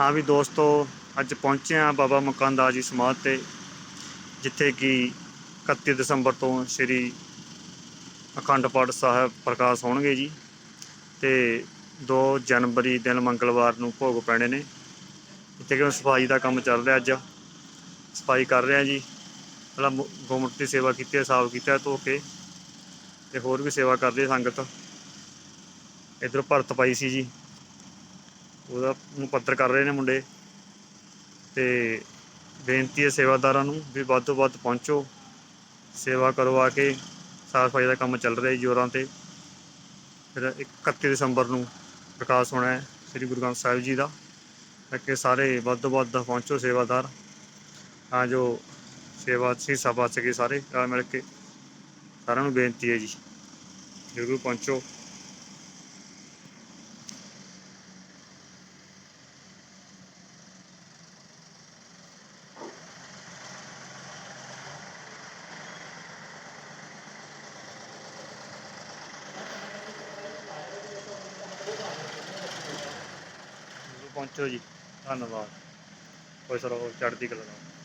ਹਾਂ ਵੀ ਦੋਸਤੋ, ਅੱਜ ਪਹੁੰਚੇ ਆ ਬਾਬਾ ਮੁਕੰਦਾ ਜੀ ਸਮਾਧ ਤੇ, ਜਿੱਥੇ ਕਿ 31 ਦਸੰਬਰ ਤੋਂ ਸ੍ਰੀ ਅਖੰਡ ਪਾਠ ਸਾਹਿਬ ਪ੍ਰਕਾਸ਼ ਹੋਣਗੇ ਜੀ। ਤੇ 2 ਜਨਵਰੀ ਦਿਨ ਮੰਗਲਵਾਰ ਨੂੰ ਭੋਗ ਪੈਣੇ ਨੇ। ਇੱਥੇ ਕਿ ਸਫ਼ਾਈ ਦਾ ਕੰਮ ਚੱਲ ਰਿਹਾ ਅੱਜ? ਸਫ਼ਾਈ ਕਰ ਰਿਹਾ ਜੀ। ਪਹਿਲਾਂ ਗੋਮਟ ਦੀ ਸੇਵਾ ਕੀਤੀ ਹੈ, ਸਾਫ਼ ਕੀਤਾ ਧੋ ਕੇ, ਤੇ ਹੋਰ ਵੀ ਸੇਵਾ ਕਰਦੇ ਸੰਗਤ। ਇਧਰ ਭਰਤ ਪਾਈ ਸੀ ਜੀ। ਉਹਦਾ ਨੂੰ ਪੱਤਰ ਕਰ ਰਹੇ ਨੇ ਮੁੰਡੇ। ਤੇ ਬੇਨਤੀ ਹੈ ਸੇਵਾਦਾਰਾਂ ਨੂੰ ਵੀ ਵੱਧ ਤੋਂ ਵੱਧ ਪਹੁੰਚੋ। ਸੇਵਾ ਕਰੋ ਆ ਕੇ। ਸਾਫ਼ ਸਫ਼ਾਈ ਦਾ ਕੰਮ ਚੱਲ ਰਿਹਾ ਜੀ ਜੋਰਾਂ ਤੇ। ਫਿਰ 31 ਦਸੰਬਰ ਨੂੰ ਪ੍ਰਕਾਸ਼ ਹੋਣਾ ਹੈ ਸ੍ਰੀ ਗੁਰੂ ਗ੍ਰੰਥ ਸਾਹਿਬ ਜੀ ਦਾ। ਕਿ ਸਾਰੇ ਵੱਧ ਤੋਂ ਵੱਧ ਪਹੁੰਚੋ ਸੇਵਾਦਾਰ। ਤਾਂ ਜੋ ਸੇਵਾ ਅੱਛੀ, ਸਭ ਸਕੇ ਸਾਰੇ ਰਲ ਮਿਲ ਕੇ। ਸਾਰਿਆਂ ਨੂੰ ਬੇਨਤੀ ਹੈ ਜੀ। ਜ਼ਰੂਰ ਪਹੁੰਚੋ। ਪਹੁੰਚੋ ਜੀ। ਧੰਨਵਾਦ। ਖੁਸ਼ ਰਹੋ ਚੜ੍ਹਦੀ ਕਲਾ ਨਾਲ।